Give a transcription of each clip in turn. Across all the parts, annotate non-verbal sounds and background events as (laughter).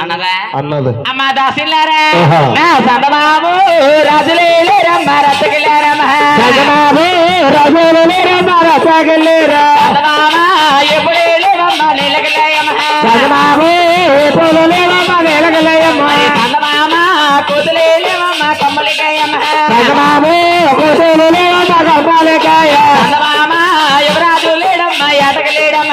అన్నదా అమ్మ దాసిల్లారా. నా సందమాము రాజులేరమ్మ రచ్చగిల్లారమ్మ జగనాభే రాజులు లేరమ్మ రసగిల్లేరా సందమామ ఎప్పుడే లేవమ్మ నీలగిల్లాయమ్మ జగనాభే పూలు లేవమ్మ వెలగలేయమ్మ సందమామ కూతులే లేవమ్మ కమ్మలికాయమ్మ పూలు లేవమ్మ గర్భాలికాయ సందమామ యువరాజు లేడమ్మ జగనాభే రాజు లేరమ్మ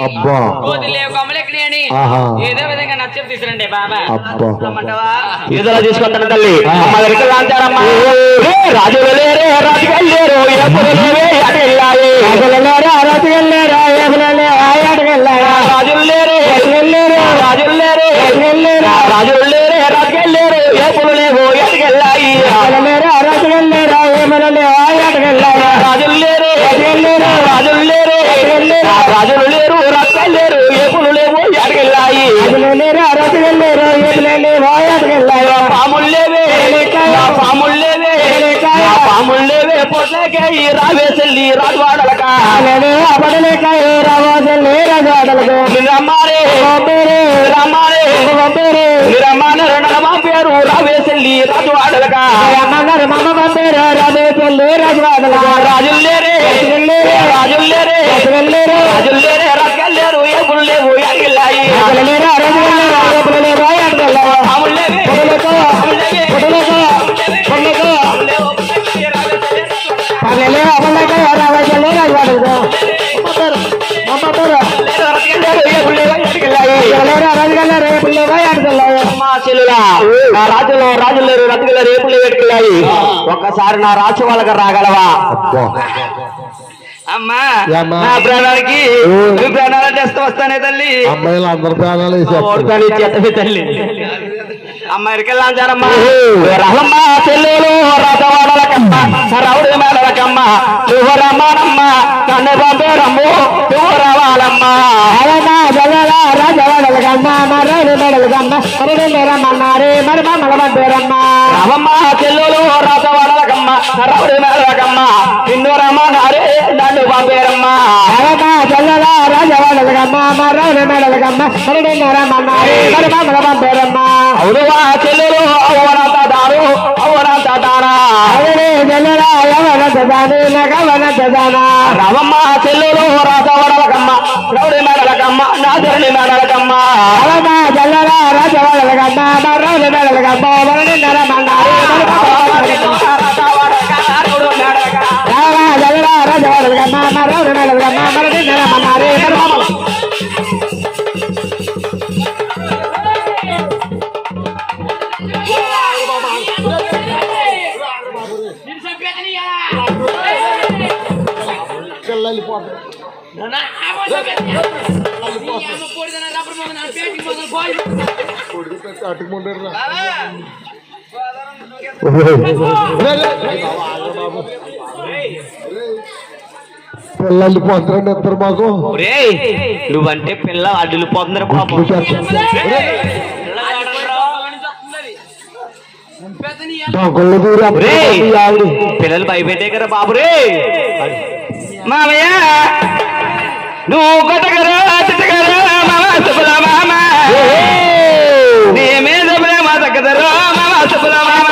అబ్బా. ఏదో విధంగా నచ్చం తీసుకురండి బాబా. ఈదలో తీసుకుంటాను తల్లి. అమ్మ దగ్గరికి లాంచారమ్మా వెళ్ళేరు వెళ్ళేరా రాజులు లేరే లేవు ఎటుకెళ్ళాయి లేవే నా పాములు లేవే పొట్లకే ఈ రావే చెల్లి రాజవాడలక రావాసలే రాజాడలకు నిరమ్మారే. పంపేరు నిరమ్మారే. పంపేరు నిరమ్మాన రెండవ పేరు రావే చెల్లి రాజవాడలక అమ్మగారు మమ్మ పంపేరు రాబే పెళ్ళి రాజవాడలకు రాజులు లేరే రాజులు లేరే వెళ్ళేరు రాజులు లేరే రాజులేరు ఎప్పుడు లేవు ఎగిల్లాయి అసలులేరా రసగల్లేరా ఏబులలే ఆయాటకెళ్ళారా నా రాజులో రాజులేరు రతుకుల రేపులు పెట్టుకెళ్ళాయి ఒక్కసారి నా రాజు వాళ్ళకి రాగలవా? అమ్మా? నా ప్రాణాలు వస్తానే తల్లి. అమ్మాయిలు అందరి ప్రాణాలు తల్లి. అమ్మ రహమ్మ చెల్లెలు. రథవాడలకమ్మ రౌడి మేడలకమ్మ నువ్వు రమ్మనమ్మ నన్ను పంపేరమ్ము నువ్వు రావాలమ్మా రాజవాడలకమ్మా మర్రాడు మెడలకమ్మా మరి రమ్మన్నారే మరి మమ్మల్ని పంపారమ్మా రమమ్మ చెల్లెలు రథవాడలకమ్మ రౌడి మేడలకమ్మ నిన్ను రమ్మన్నారే నన్ను పంపేరమ్మా అవమ్మా చల్లలా రాజవాడలకమ్మా మర్రాడు మెడలకమ్మా మరి రమ్మన్నారే మరి మమ్మల్ని పంపారమ్మా అవునువా చెల్లెలు అవునంత దారు దాని రమమ్మ చెల్లెలు రథవాడలకమ్మ రౌడి మేడలకమ్మ నా ధరణి మేడలకమ్మ. అవమ్మా చల్లలా రాజవాడలకమ్మా మర్రాడు మెడలకమ్మా మరి రమ్మన్నారే మరి మమ్మల్ని రావా చల్లలా రాజవాడలకమ్మా మర్రాడు మెడలకమ్మా మరి రమ్మన్నారే పిల్లలు పోతారండి ఇద్దరు మాకు నువ్వంటే పిల్ల అడ్డులు పోతున్నారు పాపం పిల్లలు భయపెట్టే కదా బాబు రే. మామయ్య నువ్వు కొట్టగరా తిట్టగరా మామ సుబ్బుల మామ? నీ మీద ప్రేమ తగ్గదరా మామ సుబ్బుల మామ?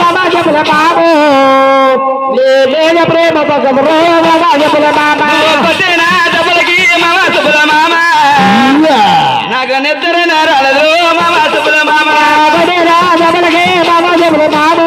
మామా ప్రేమ పక్కరు మామా చెప్పుల మామ? కొట్టిన దెబ్బలకి మామ సుబ్బుల మామ? నాకు నిద్ర రాలేదు మామ సుబ్బుల మామ? పడేరా జబలకి మామా చెప్పుల బాబు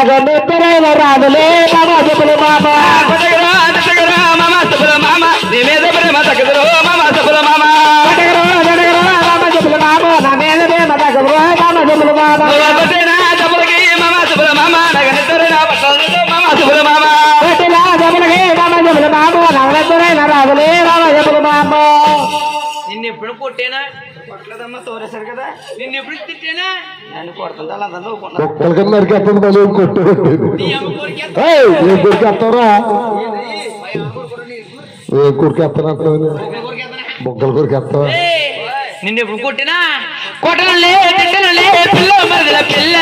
నాకు నిద్రైన రాదులే మామా చెప్పుల మామ కొట్టగరా తిట్టగరా మామ సుబ్బుల మామ నీ మీద ప్రేమ తగ్గదరు మామ సుబ్బుల మామ పటకరు పటకరు మామా చెప్పుల బాబు నా మీద ప్రేమ పక్కరు మామా చెప్పుల మామ నువ్వు కొట్టిన దెబ్బలకి మామ సుబ్బుల మామ నాకు నిద్ర రావట్లేదు మామ సుబ్బుల మామ పట్టిలా జబలకి మామా చెప్పుల బాబు నా నిద్రైన రాదులే మామా చెప్పుల మామ నిన్ను ఎప్పుడు కొట్టేనా కొట్టలేదమ్మా తోరేశారు కదా నిన్ను ఎప్పుడు తిట్టానా నన్ను కొడుతుంటే వాళ్ళందరూ నవ్వుకుంటారు ఒక్కరి కింద నరికేస్తుంది మళ్ళీ కొట్టు నీ అమ్మ కోరిక ఏయ్, ఏం కొరికేస్తావురా ఏం కొరికేస్తానంటావు బొక్కలు కొరికేస్తావా నిన్ను ఎప్పుడు కొట్టినా కొట్టనులే తిట్టనులే పిల్ల మరదల పిల్ల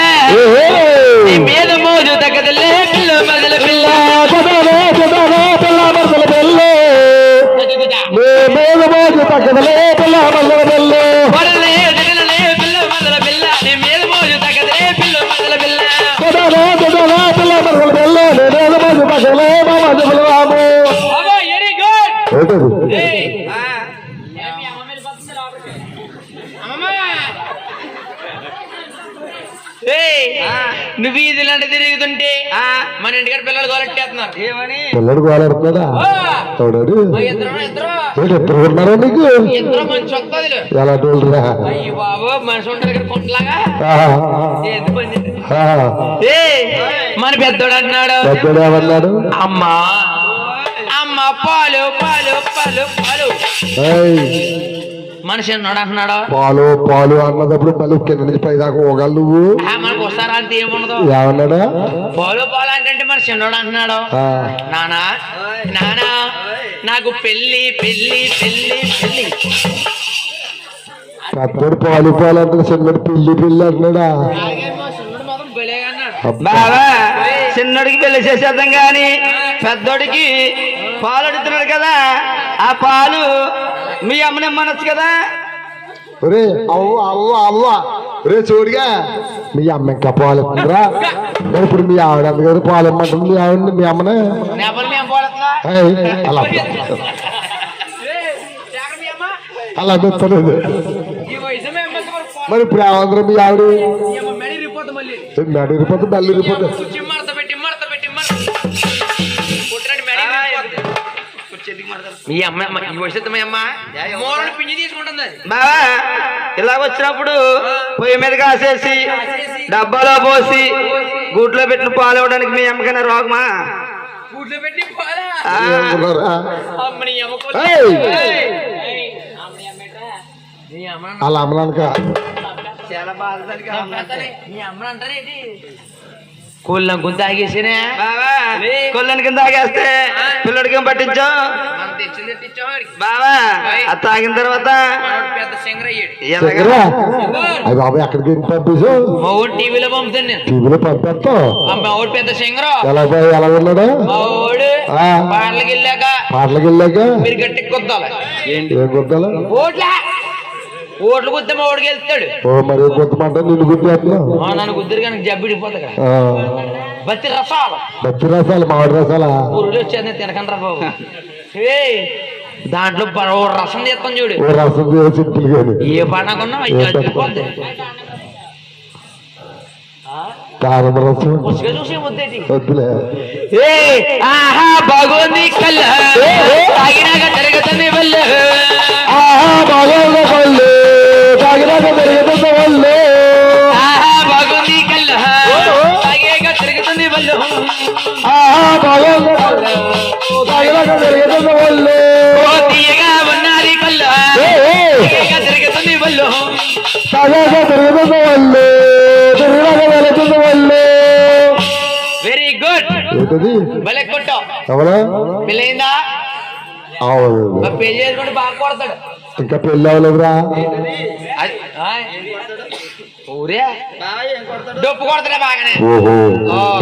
నీ మీద మోజు తగ్గదులే పిల్ల మరదల పిల్ల చదవలే చదవలే పిల్ల మరదల పెళ్ళి నీ మీద మోజు తగ్గదలే పిల్ల మరదల పెళ్ళి కొడలే తిట్టనులే పిల్ల మరదల పిల్ల నీ మీద మోజు తగ్గదులే పిల్ల మరదల పిల్ల చదవలే చదవలే పిల్ల మరదల పెళ్ళి నీ మీద మోజు తగ్గలే మా మధ్య రాము అబ్బా వెరీ గుడ్ ఏంటది ఏయ్ ఆ, ఏయ్, నువ్వు వీధులంటే తిరుగుతుంటే ఆ, మన ఇంటికాడ పిల్లలు గోలెట్టేస్తున్నారు. ఏమని? పిల్లడు గోలాడుతున్నాడా? తోడాడు. ఇద్దరు ఉన్నారా నీకు? ఇద్దరు మంచి వస్తుంది ఎలా తోడురా అయ్యి బాబు మనిషి ఉంటారు ఇక్కడ మన పెద్దోడు అంటున్నాడు. పెద్దడు ఏమన్నాడు? అమ్మా అమ్మ పాలు పాలు పాలు పాలు. మనిషి అన్నాడు అంటున్నాడు పాలు పాలు అన్నదప్పుడు మళ్ళీ కింద నుంచి పైదాకా పోగలవు నువ్వు. ఆ, మనకు వస్తారా అంత ఏముండదు? ఏమన్నాడా? పాలు పాలు అంటే మన చిన్నోడు అంటున్నాడు ఆ, నానా నానా నాకు పెళ్ళి పెళ్ళి పెళ్ళి పెళ్ళి పెద్దడు పాలు పాలు అంటే చిన్నడు పిల్లి పిల్లి అంటున్నాడా? చిన్నోడు మాత్రం భలేగా అన్నాడు అబ్బా. బాబా చిన్నోడికి పెళ్ళి చేసేద్దాం గాని పెద్దోడికి పాలు అడుగుతున్నాడు కదా ఆ పాలు మీ అమ్మని ఇమ్మనొచ్చు కదా? ఒరే అవ్వ అవ్వ అవ్వ. ఒరే చూడుగా. మీ అమ్మ ఇంకా పాలు ఇస్తుందిరా మరి ఇప్పుడు మీ ఆవిడ అందుకని పాలు ఇమ్మంటుంది మీ ఆవిడని మీ అమ్మనే. అలా అలా మేము మరి ఇప్పుడు ఏమందరూ మీ ఆవిడ? మెడి రిపోర్ట్ మళ్ళీ. నడి ఇరిపోతే బల్లి ఇరిపోతే మీ అమ్మ అమ్మ, ఈ వయసు మీ అమ్మ? పిండి తీసుకుంటుంది. బావా ఇలాగ వచ్చినప్పుడు పొయ్యి మీద కాసేసి డబ్బాలో పోసి గూట్లో పెట్టిన పాలు ఇవ్వడానికి మీ అమ్మకైనా రోగమా? కూట్లో పెట్టి అమ్మ అమ్మ అలా అమ్మలానక చాలా నీ అమ్మని అంటారేంటి? కోళ్ళం కొంత ఆగేసినా బావా కొల్లని కింద తాగేస్తే పిల్లడికి పట్టించాం. బావా అది తాగిన తర్వాత బాబాయ్ పంపించావు మా ఊడు టీవీలో పంపుతాను టీవీలో మా ఊడు పెద్ద సింగర్ ఎలా ఉన్నాడు? మా ఊడు ఆ. పాటలకు వెళ్ళాక పాటలకు వెళ్ళాక మీరు గట్టి కొద్దాలి ఏం గుద్దాలు? ఓట్లా. ఓట్లు గుద్దే మా వెళ్తాడు. ఓ మరి గుద్దమంట నిన్ను గుద్దేస్తున్నావు ఆ, నన్ను గుద్దురు కానీ ఆ, బతి రసాలు. పచ్చి రసాలు మామిడి రసాలా? వచ్చేది తినకండి రా బాబు. ఏ దాంట్లో ఓ రసం తీస్తాం చూడు. ఓ రసం ఏ పండగన్నా కారం రసం. చూసి ముద్దేటి వద్దులే. ఏ ఆహా బాగుంది తాగినాక వల్ల. ఆహా వాళ్ళు బాగుంది కళ్ళ తాగాక జరుగుతుంది వల్ల. ఆహా బాగా తాగినాక పెరుగుతుంది వాళ్ళు తీయగా ఉన్నది వాళ్ళు వెళుతుంది వాళ్ళు వెరీ గుడ్ భలే కొట్టావు. అవును. పెళ్ళి చేసుకుంటే బాగా కొడతాడు. ఇంకా పెళ్ళి అవ్వలేదురా ఓహో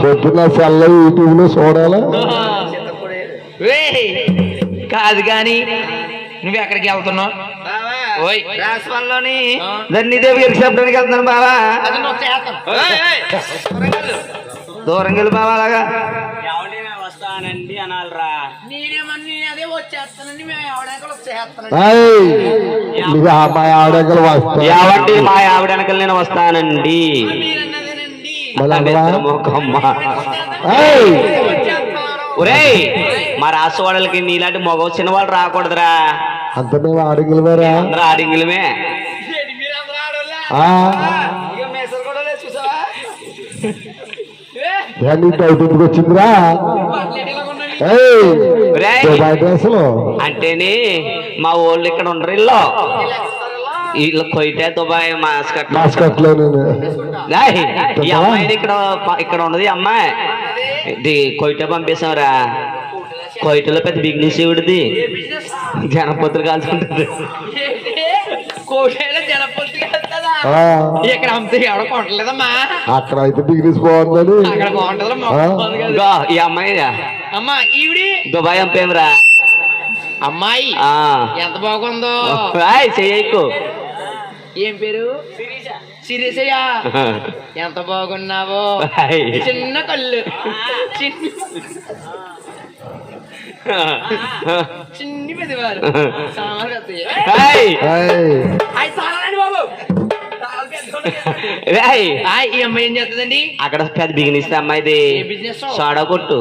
పొద్దున్న సెల్ల యూట్యూబ్లో చూడాలా? ఏయ్, కాదు కానీ నువ్వు ఎక్కడికి వెళ్తున్నావు. రాజపాలలోని ధన్యదేవి గారికి చెప్పడానికి వెళ్తున్నాను బావా. దూరం వెళ్ళి బావా అలాగా. వస్తానండి అనాలరా. నేనేమన్నీ అదే వచ్చేస్తానండి మేము వచ్చేస్తానండి. మా ఆవిడకలు వస్తా యావండి మా ఆవిడ వెనకలు నేను వస్తానండి. ఒరేయ్ మా రాసు వాళ్ళకి నీలాంటి మగ చిన్న వాళ్ళు రాకూడదురా. అంత మేము ఆడింగులు వేరా అందరూ ఆడింగులమే ఏ, నీ డౌట్ ఎందుకు వచ్చిందిరా అంటేని మా ఊళ్ళు ఇక్కడ ఉండరు ఇల్లు. వీళ్ళు కొయితే దుబాయ్ మాస్కట్ ఏయ్, ఈ అమ్మాయిని ఇక్కడ ఇక్కడ ఉన్నది ఈ అమ్మాయి. ఇది కొయిట పంపిస్తాంరా. కొయిటలో పెద్ద బిగ్నెస్ ఇవిడిది. జనపత్రులు కాల్చుకుంటుంది కోటేల జనపతి కదా ఆ, ఇక్కడ అంతే అక్కడ అయితే బాగుందని. అక్కడ బాగుంటుందా ఈ అమ్మాయి అమ్మా ఈవిడి? దుబాయ్ పంపేమిరా అమ్మాయి? ఆ. ఎంత బాగుందో. ఏయ్, చెయ్యకు. ఏం పేరు? సిరిసయ్య (laughs) ఎంత బాగున్నావో. చిన్న కళ్ళు. చిన్ని. (laughs) చిన్ని పెద్దవారు. (laughs) సామాన్లు. ఈ అమ్మాయి ఏం చేస్తుందండి? అక్కడ పెద్ద బిగినెస్ అమ్మాయిది బిజినెస్? సోడా కొట్టు.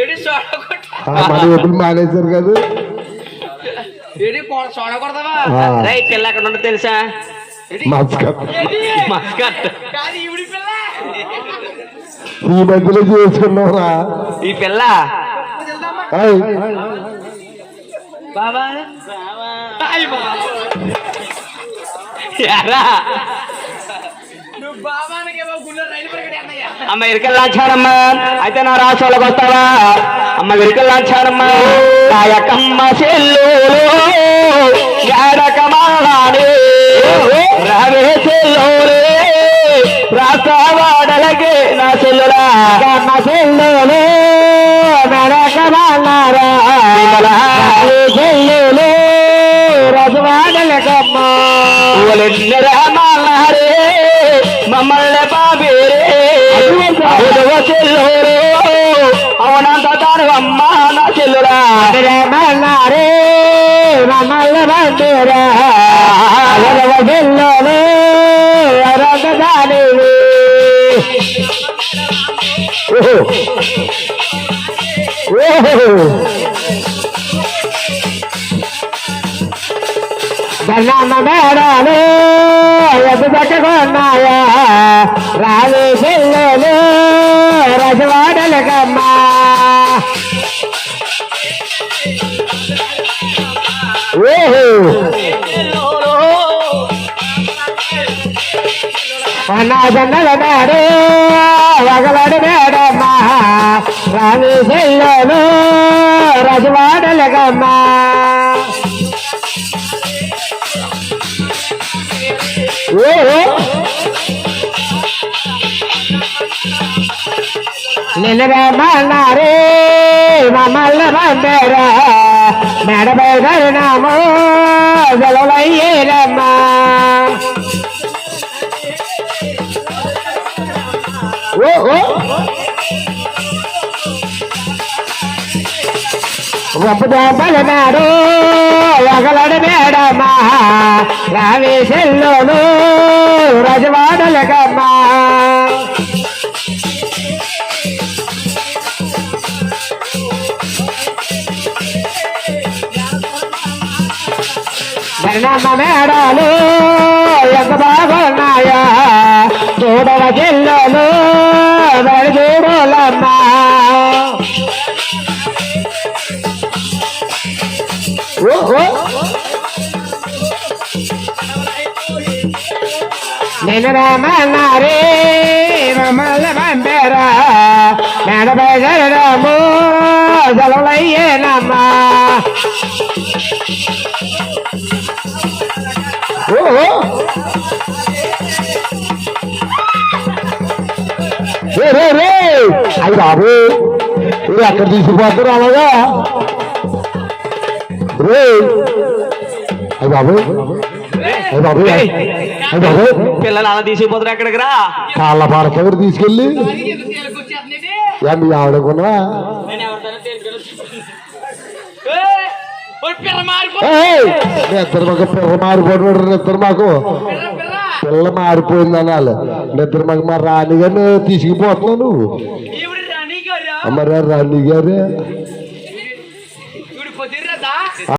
ఏడి సోడా కొట్ట? మానేశారు కదా. ఏడి సోడా కొడతావా? పిల్ల అక్కడ ఉండదు తెలుసా? మస్కట్? మస్కట్. ఈ మధ్యలో చేసుకున్నావురా ఈ పిల్ల. ఏయ్, బాబా అయ్య బాబా అమ్మ ఇరికల్ లాచారమ్మా అయితే నా రాష్ట్రాలకు వస్తావా? అమ్మ ఇరికల్ లాచారమ్మా నా యక్కమ్మ చెల్లు గాడకమాడే రావే చెల్లోలే. రాస్తావాడలకే నా చెల్లులా. నా చెల్లులే. మెడకమాలారా చెల్లులే. రజవాడలకమ్మ రామారే మమ్మల్ని బాబేరే చెల్లోరే. అవునంత తాను అమ్మ నా చెల్లురా. మన్నారే మమ్మల్ని అడుగ చెల్లోరే. ఓహో. బల్లమ్మ మేడాలు ఎదు పట్టుకున్నాయా రావి పిల్లలు రజవాడలకమ్మా ఓహో. పన్నాజన్నల మేడు వగలడు మేడమ్మా రావి పిల్లలు రజవాడలు కమ్మా. నిలబెమ్మన్నారే మమ్మల్ని పంపారా మెడపై పరిణామో గలవయ్యేనమ్మా ఓహో. ఒప్పుదోపల మేడు ఒకలడు మేడమ్మా రావేశల్లోను సెల్లులు రజవాడలకమ్మా. ధర్మమ్మ మేడాలు ఎంత బాగున్నాయా చూడవ జిల్లులు చూడాలమ్మా ఓహో. నేను రామన్నారే మమ్మల్ని పంపారా మేడపై జరడము సెలవులయ్యేనమ్మా ఓహో. రే రే రే అయ్యి బాబు ఇది ఎక్కడ తీసుకుపోతారు అలాగా రే అయ్యి బాబు అయ్యి బాబు అయ్యి బాబు పిల్లలు అలా తీసుకుపోతారు ఎక్కడికి రా కాళ్ళ పాడక ఎవరు తీసుకెళ్ళి మీ ఆవిడకున్నా నిద్ర మాకు పిల్ల మారిపోతున్నాడు నిద్ర మాకు? పిల్ల మారిపోయింది అనాలి. నిద్ర మాకు మా రాణి గారిని తీసుకుపోతున్నావు నువ్వు. మరి రాణి గారు